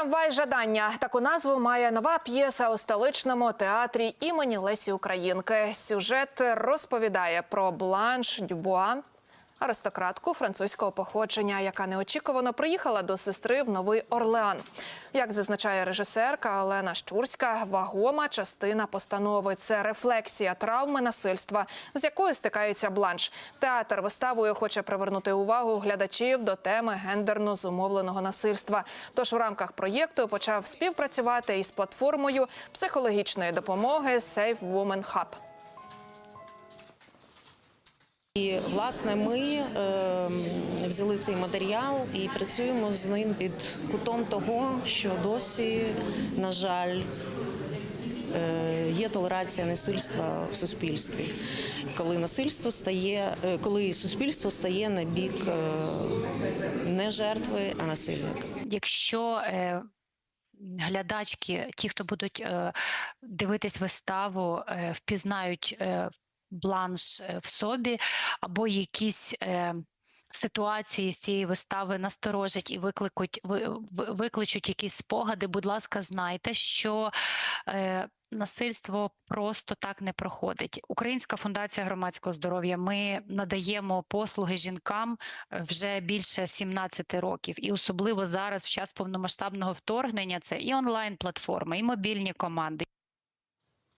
Трамвай жадання таку назву має нова п'єса у столичному театрі імені Лесі Українки. Сюжет розповідає про Бланш Дюбуа, аристократку французького походження, яка неочікувано приїхала до сестри в Новий Орлеан. Як зазначає режисерка Олена Щурська, вагома частина постанови це рефлексія травми насильства, з якою стикається Бланш. Театр виставою хоче привернути увагу глядачів до теми гендерно зумовленого насильства. Тож в рамках проєкту почав співпрацювати із платформою психологічної допомоги Safe Woman Hub. І власне ми е, взяли цей матеріал і працюємо з ним під кутом того, що досі, на жаль, е, є толерація насильства в суспільстві, коли насильство стає, е, коли суспільство стає на бік е, не жертви, а насильника. якщо е, глядачки, ті, хто будуть е, дивитись виставу, е, впізнають е, бланш е, в собі, або якісь. Е, Ситуації з цієї вистави насторожать і викликуть ви- ви- викличуть якісь спогади. Будь ласка, знайте, що е, насильство просто так не проходить. Українська фундація громадського здоров'я. Ми надаємо послуги жінкам е, вже більше 17 років, і особливо зараз, в час повномасштабного вторгнення, це і онлайн платформи, і мобільні команди.